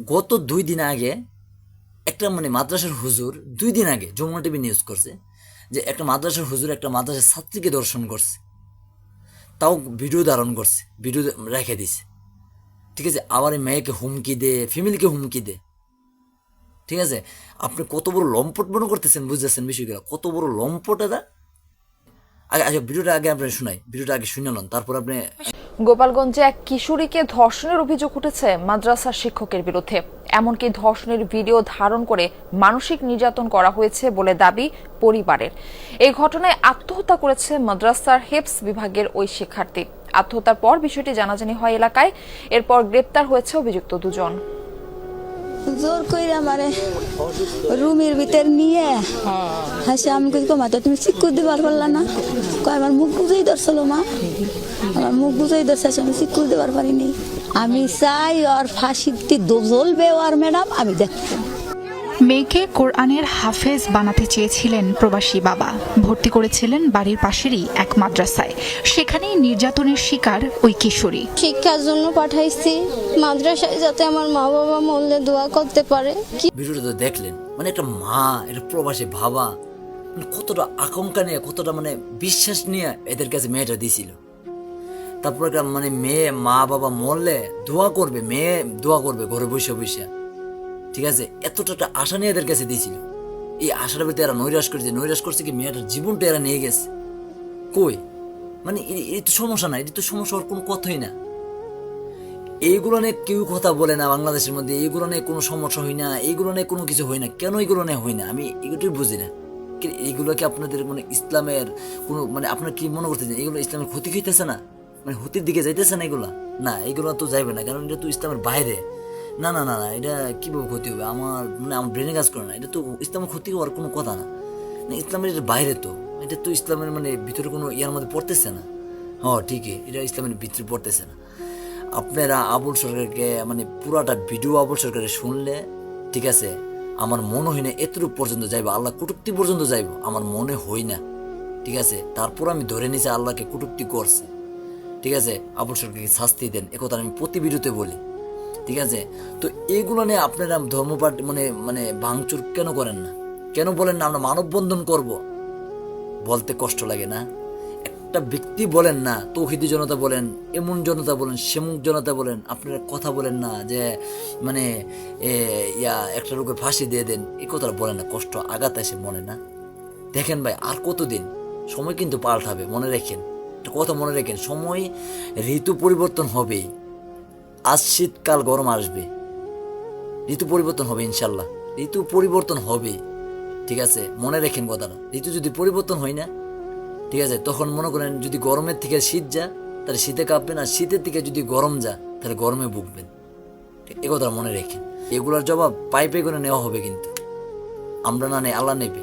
গত দুই দিন আগে একটা মানে মাদ্রাসার হুজুর দুই দিন আগে যমুনা টিভি নিউজ করছে যে একটা মাদ্রাসার হুজুর একটা মাদ্রাসার ছাত্রীকে দর্শন করছে। তাও ভিডিও ধারণ করছে, ভিডিও রেখে দিছে। ঠিক আছে? আবার মেয়েকে হুমকি দে, ফ্যামিলিকে হুমকি দে। ঠিক আছে? আপনি কত বড় লম্পট মনে করতেছেন, বুঝতেছেন বিষয়গুলো? কত বড় লম্পট এটা? আগে আগে ভিডিওটা আগে আপনি শোনাই, ভিডিওটা আগে শুনে নেন, তারপর আপনি গোপালগঞ্জে এক কিশোরীকে ধর্ষণের অভিযোগ উঠেছে মাদ্রাসার শিক্ষকের বিরুদ্ধে। এমনকি ধর্ষণের ভিডিও ধারণ করে মানসিক নির্যাতন করা হয়েছে বলে দাবি পরিবারের। এই ঘটনায় আত্মহত্যা করেছে মাদ্রাসার হেপস বিভাগের ওই শিক্ষার্থী। আত্মহত্যার পর বিষয়টি জানাজানি হয় এলাকায়, এরপর গ্রেপ্তার হয়েছে অভিযুক্ত দুজন। জোর কইরা আমারে রুমের ভিতর নিয়ে হাসি, আমি কই মা, তো তুমি চিক্কু দিবার পারলা না? কয়, আমার মুখ বুঝেই ধরছিল, মা। আমার মুখ বুঝেই ধরছে আমি চিক্কু দিবার পারিনি। আমি চাই ওর ফাঁসিতে জ্বলবে ওর ম্যাডাম। আমি দেখব মেয়েকে কোরআনের হাফেজ বানাতে চেয়েছিলেন প্রবাসী বাবা। ভর্তি করেছিলেন বাড়ির পাশেরই এক মাদ্রাসায়। সেখানেই নির্যাতনের শিকার ওই কিশোরী। শিক্ষার জন্য পাঠাইছি। মাদ্রাসায় যাতে আমার মা বাবা মরলে দোয়া করতে পারে। কি ভিডিওটা তো দেখলেন। মানে একটা মা একটা প্রবাসী ভাবা মানে কতটা আকাঙ্ক্ষা নিয়ে কতটা মানে বিশ্বাস নিয়ে এদের কাছে মেয়েটা দিছিল। তারপর একটা মানে মেয়ে মা বাবা মরলে দোয়া করবে মেয়ে দোয়া করবে ঘরে বসে বসে। ঠিক আছে, এতটা একটা আশা নিয়ে এদের কাছে দিয়েছিল। এই আশার ভিতরে এরা নৈরাশ করছে নৈরাশ করছে কি মেয়েটার জীবনটা এরা নিয়ে গেছে। কই? মানে এই তো সমস্যা না এটা তো সমস্যা হওয়ার কোনো কথাই না। এইগুলো নিয়ে কেউ কথা বলে না বাংলাদেশের মধ্যে, এইগুলো নিয়ে কোনো সমস্যা হয় না, এইগুলো নিয়ে কোনো কিছু হয় না। কেন এইগুলো নিয়ে হয় না? আমি এগুলোই বুঝি না। এইগুলো কি আপনাদের মানে ইসলামের কোনো মানে আপনার কি মনে করতেছেন এগুলো ইসলামের ক্ষতি হইতেছে না? মানে ক্ষতির দিকে যাইতেছে না এগুলা? না, এগুলো তো যাইবে না, কারণ এটা তো ইসলামের বাইরে। না না না না, এটা কীভাবে ক্ষতি হবে? আমার মানে আমার ব্রেনে কাজ করে না। এটা তো ইসলামের ক্ষতি হওয়ার কোনো কথা না। না, ইসলামের এটা বাইরে তো। এটা তো ইসলামের মানে ভিতরে কোনো ইয়ার মধ্যে পড়তেছে না। হ্যাঁ ঠিকই, এটা ইসলামের ভিতরে পড়তেছে না। আপনারা আবুল সরকারকে মানে পুরাটা ভিডিও আবুল সরকারের শুনলে, ঠিক আছে, আমার মনে হয় না এতটুকু পর্যন্ত যাইবো। আল্লাহ কুটুক্তি পর্যন্ত যাইব। আমার মনে হয় না। ঠিক আছে, তারপর আমি ধরে নিছি আল্লাহকে কুটুক্তি করছে। ঠিক আছে, আবুল সরকারকে শাস্তি দেন। একথা আমি প্রতি বলি। ঠিক আছে? তো এগুলো নিয়ে আপনারা ধর্মপাঠ মানে মানে ভাঙচুর কেন করেন না? কেন বলেন না আমরা মানববন্ধন করব? বলতে কষ্ট লাগে না। একটা ব্যক্তি বলেন না, তৌহিদি জনতা বলেন, এমন জনতা বলেন, সেমুক জনতা বলেন, আপনারা কথা বলেন না যে মানে ইয়া, একটা লোকের ফাঁসি দিয়ে দেন এই কথাটা বলেন না, কষ্ট আঘাত আসে মনে না। দেখেন ভাই, আর কতদিন? সময় কিন্তু পাল্টাবে, মনে রেখেন। একটা কথা মনে রেখেন, সময় ঋতু পরিবর্তন হবেই। আজ শীতকাল, গরম আসবে। ঋতু পরিবর্তন হবে ইনশাল্লাহ ঋতু পরিবর্তন হবে, ঠিক আছে? মনে রাখেন কথাটা। ঋতু যদি পরিবর্তন হয় না, ঠিক আছে? তখন মনে করেন যদি গরমের থেকে শীত যা, তাহলে শীতে কাঁপবেন, আর শীতের থেকে যদি গরম যা, তাহলে গরমে ভুগবেন। এ কথা মনে রেখেন। এগুলোর জবাব পাইপে করে নেওয়া হবে কিন্তু। আমরা না নেই, আল্লাহ নেবে।